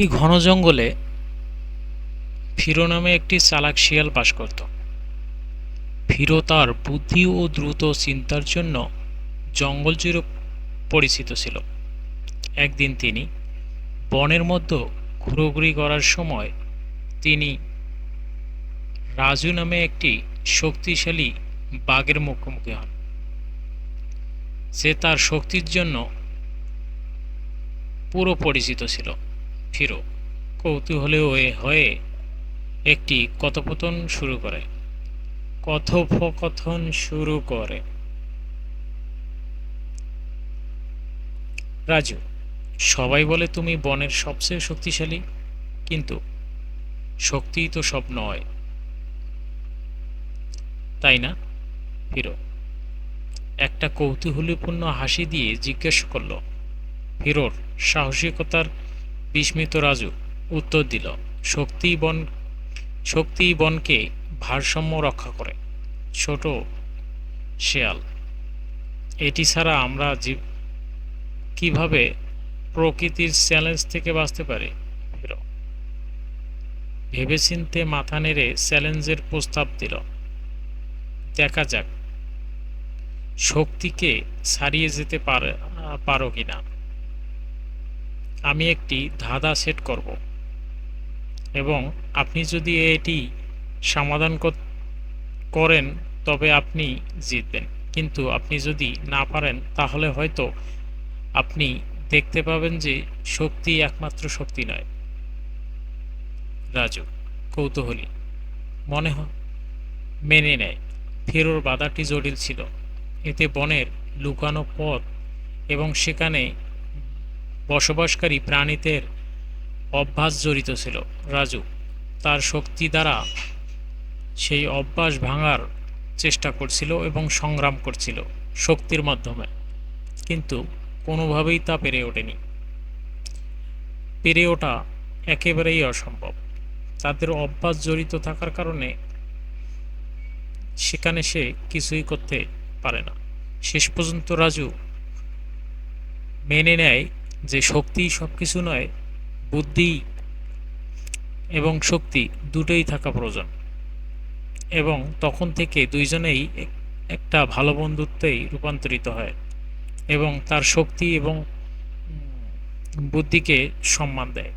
একটি ঘন জঙ্গলে ফিরো নামে একটি চালাক শিয়াল বাস করত। ফিরো তার বুদ্ধি ও দ্রুত চিন্তার জন্য জঙ্গল জুড়ে পরিচিত ছিল। একদিন তিনি বনের মধ্যে ঘুরোঘুরি করার সময় তিনি রাজু নামে একটি শক্তিশালী বাঘের মুখোমুখি হন। সে তার শক্তির জন্য পুরো পরিচিত ছিল। ফিরো। কৌতূহলী হয়ে একটি কথোপকথন শুরু করে। কথোপকথন শুরু করে। রাজু, সবাই বলে তুমি বনের সবচেয়ে শক্তিশালী, কিন্তু শক্তিই তো সব নয়। তাই না? হিরো একটা কৌতূহলীপূর্ণ হাসি দিয়ে জিজ্ঞেস করল হিরোর সাহসিকতার বিস্মিত রাজু উত্তর দিল, শক্তি বন, শক্তি বনকে ভারসাম্য রক্ষা করে, ছোট শেয়াল। এটি ছাড়া আমরা কীভাবে প্রকৃতির চ্যালেঞ্জ থেকে বাঁচতে পারি? ভেবেচিন্তে মাথা নেড়ে চ্যালেঞ্জের প্রস্তাব দিল, দেখা যাক, শক্তিকে ছাড়িয়ে যেতে পারো কিনা? আমি একটি ধাঁধা সেট করব। এবং আপনি যদি এটি সমাধান করেন, তবে আপনি জিতবেন। কিন্তু আপনি যদি না পারেন, তাহলে হয়তো আপনি দেখতে পাবেন যে শক্তি একমাত্র শক্তি নয়। রাজু, কৌতূহলী, মনে মেনে নেয়। ফেরোর বাধাটি জটিল ছিল। এতে বনের লুকানো পথ এবং সেখানে বসবাসকারী প্রাণীদের অভ্যাস জড়িত ছিল। রাজু, তার শক্তি দ্বারা সেই অভ্যাস ভাঙার চেষ্টা করছিল এবং সংগ্রাম করছিল শক্তির মাধ্যমে। কিন্তু কোনোভাবেই তা পেরে ওঠেনি। পেরে ওঠা একেবারেই অসম্ভব। তাদের অভ্যাস জড়িত থাকার কারণে সেখানে সে কিছুই করতে পারে না। শেষ পর্যন্ত রাজু মেনে নেয় যে শক্তি সব কিছু নয়, বুদ্ধি এবং শক্তি দুটোই থাকা প্রয়োজন। এবং তখন থেকে দুইজনেই এক- একটা ভালো বন্ধুত্বেই রূপান্তরিত হয় এবং তার শক্তি এবং বুদ্ধিকে সম্মান দেয়।